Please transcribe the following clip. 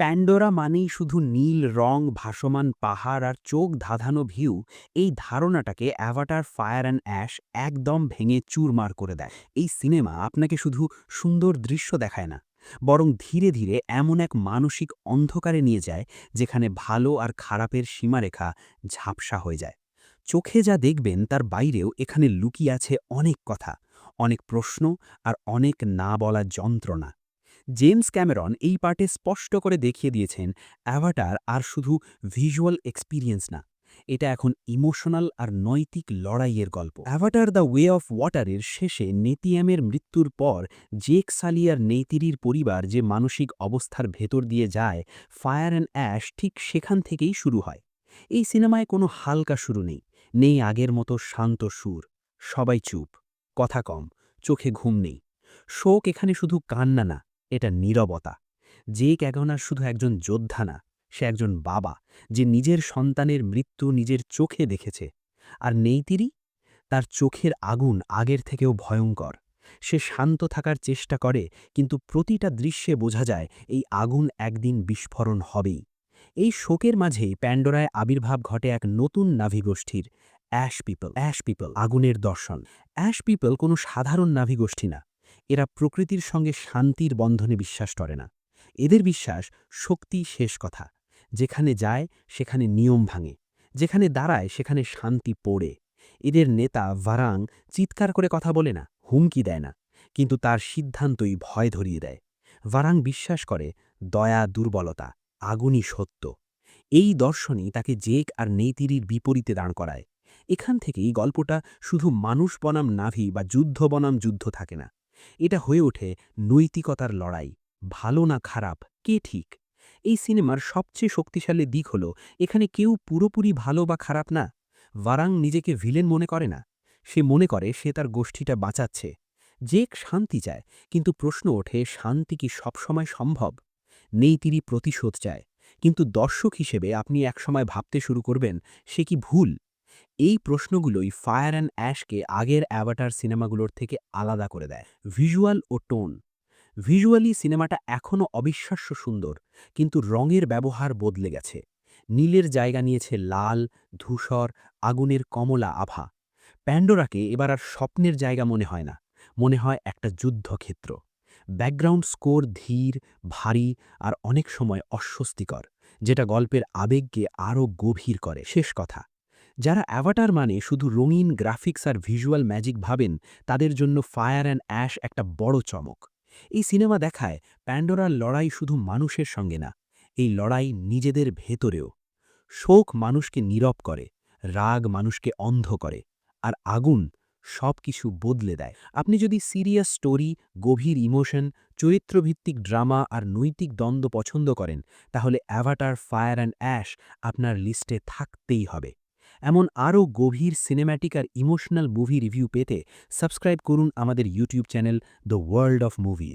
Pandora মানেই শুধু নীল রং, ভাসমান পাহাড় আর চোখ ধাঁধানো ভিউ। এই ধারণাটাকে অ্যাভাটার ফায়ার অ্যান্ড অ্যাশ একদম ভেঙে চুরমার করে দেয়। এই সিনেমা আপনাকে শুধু সুন্দর দৃশ্য দেখায় না, বরং ধীরে ধীরে এমন এক মানসিক অন্ধকারে নিয়ে যায়, যেখানে ভালো আর খারাপের সীমারেখা ঝাপসা হয়ে যায়। চোখে যা দেখবেন তার বাইরেও এখানে লুকিয়ে আছে অনেক কথা, অনেক প্রশ্ন আর অনেক না বলা যন্ত্রণা। জেমস ক্যামেরন এই পার্টে স্পষ্ট করে দেখিয়ে দিয়েছেন, অ্যাভাটার আর শুধু ভিজুয়াল এক্সপিরিয়েন্স না, এটা এখন ইমোশনাল আর নৈতিক লড়াইয়ের গল্প। অ্যাভাটার দ্য ওয়ে অফ ওয়াটারের শেষে নেতিয়ামের মৃত্যুর পর, জেক সালিয়ার নেতিরির পরিবার যে মানসিক অবস্থার ভেতর দিয়ে যায়, ফায়ার অ্যান্ড অ্যাশ ঠিক সেখান থেকেই শুরু হয়। এই সিনেমায় কোনো হালকা শুরু নেই নেই আগের মতো শান্ত সুর, সবাই চুপ, কথা কম, চোখে ঘুম নেই, শোক এখানে শুধু কান্না না এটা নীরবতা। যে ক্যাগনার শুধু একজন যোদ্ধা না, সে একজন বাবা, যে নিজের সন্তানের মৃত্যু নিজের চোখে দেখেছে। আর নেইতিরি তার চোখের আগুন আগের থেকেও ভয়ঙ্কর। সে শান্ত থাকার চেষ্টা করে, কিন্তু প্রতিটা দৃশ্যে বোঝা যায়, এই আগুন একদিন বিস্ফোরণ হবেই। এই শোকের মাঝেই প্যান্ডোরায় আবির্ভাব ঘটে এক নতুন নাভিগোষ্ঠীর, অ্যাশ পিপল। অ্যাশ পিপল, আগুনের দর্শন। অ্যাশ পিপল কোনো সাধারণ নাভিগোষ্ঠী না। এরা প্রকৃতির সঙ্গে শান্তির বন্ধনে বিশ্বাস করে না। এদের বিশ্বাস শক্তি শেষ কথা। যেখানে যায়, সেখানে নিয়ম ভাঙে। যেখানে দাঁড়ায়, সেখানে শান্তি পড়ে। এদের নেতা ভারাং চিৎকার করে কথা বলে না, হুমকি দেয় না, কিন্তু তার সিদ্ধান্তই ভয় ধরিয়ে দেয়। ভারাং বিশ্বাস করে, দয়া, দুর্বলতা, আগুনই সত্য। এই দর্শনই তাকে জেক আর নেইতিরির বিপরীতে দাঁড় করায়। এখান থেকেই গল্পটা শুধু মানুষ বনাম নাভি বা যুদ্ধ বনাম যুদ্ধ থাকে না। এটা হয়ে ওঠে নৈতিকতার লড়াই, ভালো না খারাপ, কে ঠিক? এই সিনেমার সবচেয়ে শক্তিশালী দিক হল, এখানে কেউ পুরোপুরি ভালো বা খারাপ না। ভারাং নিজেকে ভিলেন মনে করে না। সে মনে করে সে তার গোষ্ঠীটা বাঁচাচ্ছে। জেক শান্তি চায়, কিন্তু প্রশ্ন ওঠে শান্তি কি সবসময় সম্ভব? নেই তিনি প্রতিশোধ চায়। কিন্তু দর্শক হিসেবে আপনি একসময় ভাবতে শুরু করবেন, সে কি ভুল? এই প্রশ্নগুলোই ফায়ার অ্যান্ড অ্যাশকে আগের অ্যাভাটার সিনেমাগুলোর থেকে আলাদা করে দেয়। ভিজুয়াল ও টোন। ভিজুয়ালি সিনেমাটা এখনও অবিশ্বাস্য সুন্দর, কিন্তু রঙের ব্যবহার বদলে গেছে। নীলের জায়গা নিয়েছে লাল, ধূসর, আগুনের কমলা আভা। প্যান্ডোরাকে এবার আর স্বপ্নের জায়গা মনে হয় না, মনে হয় একটা যুদ্ধক্ষেত্র। ব্যাকগ্রাউন্ড স্কোর ধীর, ভারী আর অনেক সময় অস্বস্তিকর, যেটা গল্পের আবেগকে আরও গভীর করে। শেষ কথা। যারা অ্যাভাটার মানে শুধু রঙিন গ্রাফিক্স আর ভিজুয়াল ম্যাজিক ভাবেন, তাদের জন্য ফায়ার অ্যান্ড অ্যাশ একটা বড় চমক। এই সিনেমা দেখায় প্যান্ডোরার লড়াই শুধু মানুষের সঙ্গে না, এই লড়াই নিজেদের ভেতরেও। শোক মানুষকে নীরব করে, রাগ মানুষকে অন্ধ করে, আর আগুন সব কিছু বদলে দেয়। আপনি যদি সিরিয়াস স্টোরি গভীর ইমোশন চরিত্রভিত্তিক ড্রামা আর নৈতিক দ্বন্দ্ব পছন্দ করেন, তাহলে অ্যাভাটার ফায়ার অ্যান্ড অ্যাশ আপনার লিস্টে থাকতেই হবে। এমন আরও গভীর সিনেম্যাটিক আর ইমোশনাল মুভি রিভিউ পেতে সাবস্ক্রাইব করুন আমাদের YouTube channel the world of movies